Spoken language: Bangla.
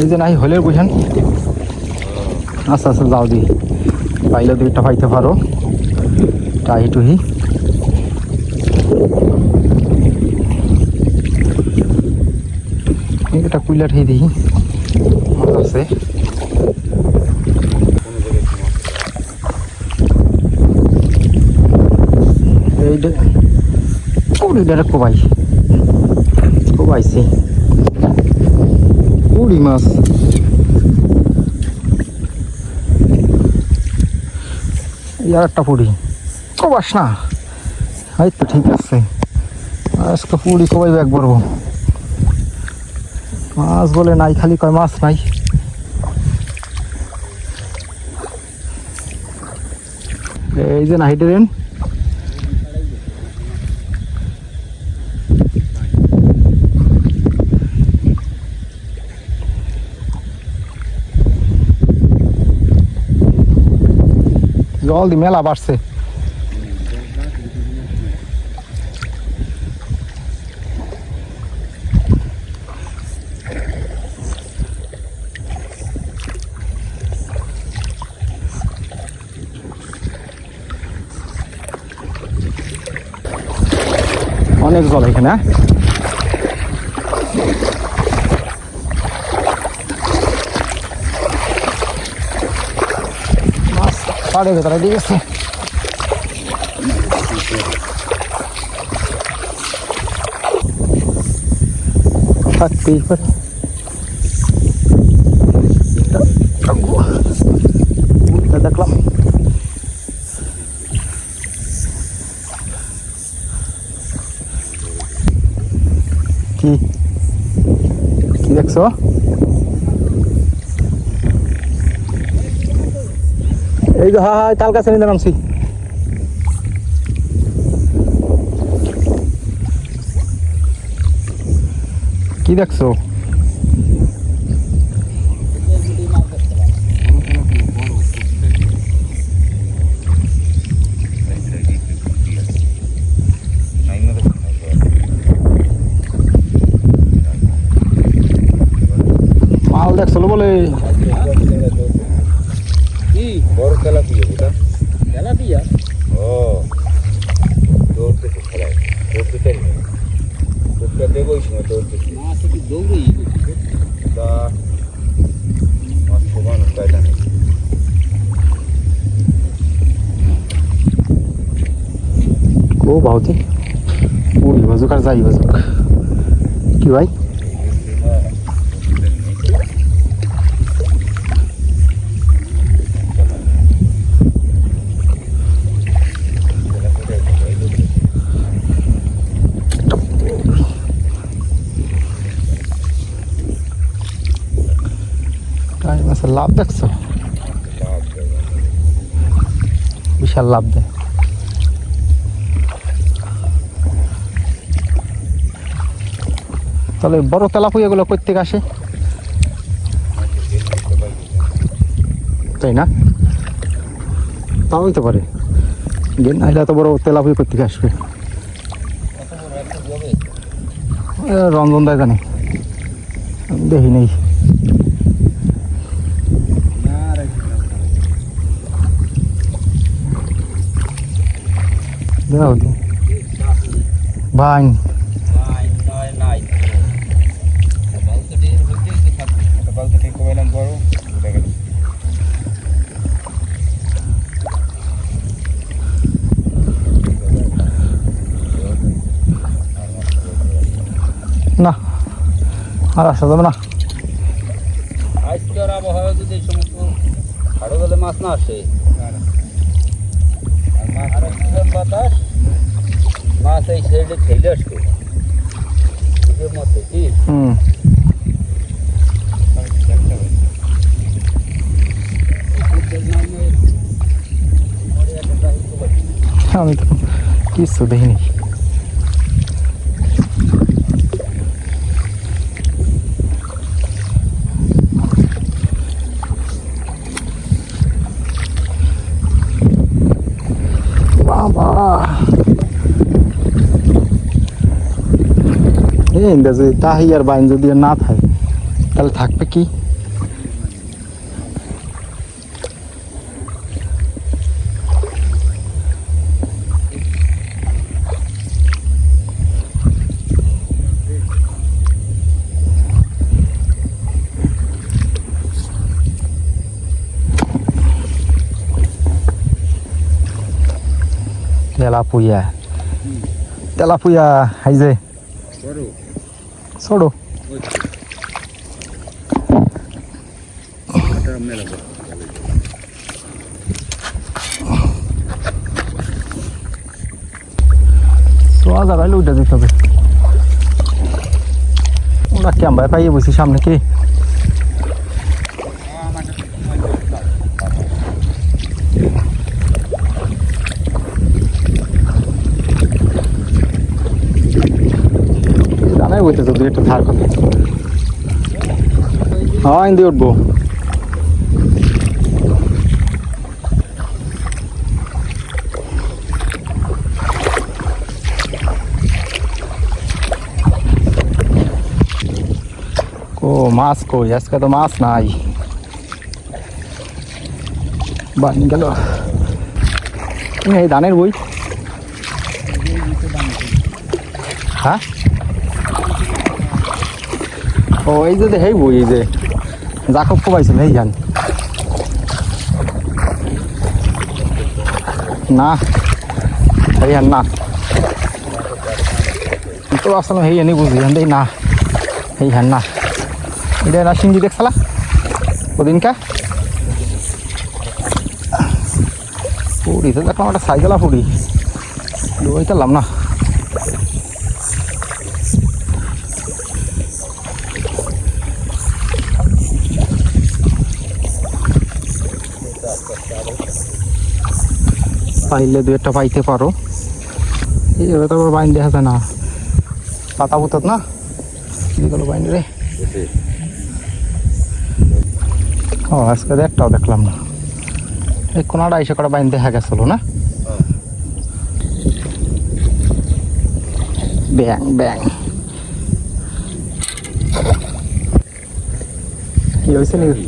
এই যে নাই হলের বুঝেন। আচ্ছা আচ্ছা যাও দি। পাইলে দুইটা পাইতে পারো। টাহি টুহি। এটা কুইলা ঠাই মাছ আছে। এইটা ওইটা কোবাই। কোবাইছি। উড়ি মাছ আর একটা পুরি। কোবাস না। এই তো ঠিক আছে। আজকে পুরি কোবাই ব্যাগ ভরবো? মাছ বলে নাই, খালি কয় মাছ নাই। এই যে নাহিটে দেন জল দি মেলা বাড়ছে। অনেক জল এখানে হ্যাঁ? মাছ পাড়ে ভেতরে দিয়ে গেছে থাকতেই পারে দেখলাম। কি? কি দেখছ? এই যে হ্যাঁ হ্যাঁ তাল কাছে নিয়ে নামছি। কি দেখছ? দেখছ বলে? বড় তেলাপিয়া বুঝা তেলাপিয়া? ও দৌড়তেছে খেলায় দৌড়তে চাই না দৌড়টা দেবো ওই সময় দৌড়তেছে মাছ একটু দৌড়েই তা মাছ কোবানো কায়দা নেই। ও বাহুতি উড়ি বাজুক আর যাই বাজুক। কি ভাই? টাইম আছে লাভ দেখছ? বিশাল লাভ দেয় তাহলে বড় তেলাপুয়াগুলো কোথেকে আসে? তাই না? তাও হইতে পারে। গেন নাহলে এত বড় তেলাপুয়া কোথেকে আসবে? রঞ্জন দেয় জানে। দেখি নেই। দাও তো ভাই না আর আসা যাবে না আজকের আবহাওয়া যদি এই সমস্ত হাড়ো গেলে মাছ না আসে আর মাছ বাতাস মাছ এই সাইডে ঠেলে এর মধ্যে কি? হুম। আমি তো কিছু দেখিনি। হে ইন্দাজি তাহি আর বাইন যদি না থাকে তাহলে থাকবে কি? তেলাপুয়া। তেলাপুয়া হাইজে মেলা বড়। সোয়া জায়গায় উঠে দিতে হবে ওরা ক্যাম্বায় পাইয়ে বসি সামনে কি বলতেছে দুই একটা থাক হ্যাঁ হিন্দি উঠবো। কো, মাছ কই? আজকে তো মাছ নাই। বান গেল। এই ধানের বই। হ্যাঁ? ও, এই যে হেই বই, এই যে জাকব কবাইছিল এই জান না এই হান না। তো আসলে হেই এনে বুঝি, হান না এই হান না। এটা না, সিঙ্গি দেখছালা ওদিনকা। পুরি তো দেখলাম একটা সাইকেলা পুরি তালাম না। পাইলে দু একটা পাইতে পারো। এইভাবে তো আবার বাইন দেখা যায় না। পাতা পুতত না? গেল বাইন রে। ও, আজকে একটাও দেখলাম না। এই কোনাটা এসে কটা বাইন দেখা গেছিল না? ব্যাং ব্যাং। কি হয়েছে নাকি?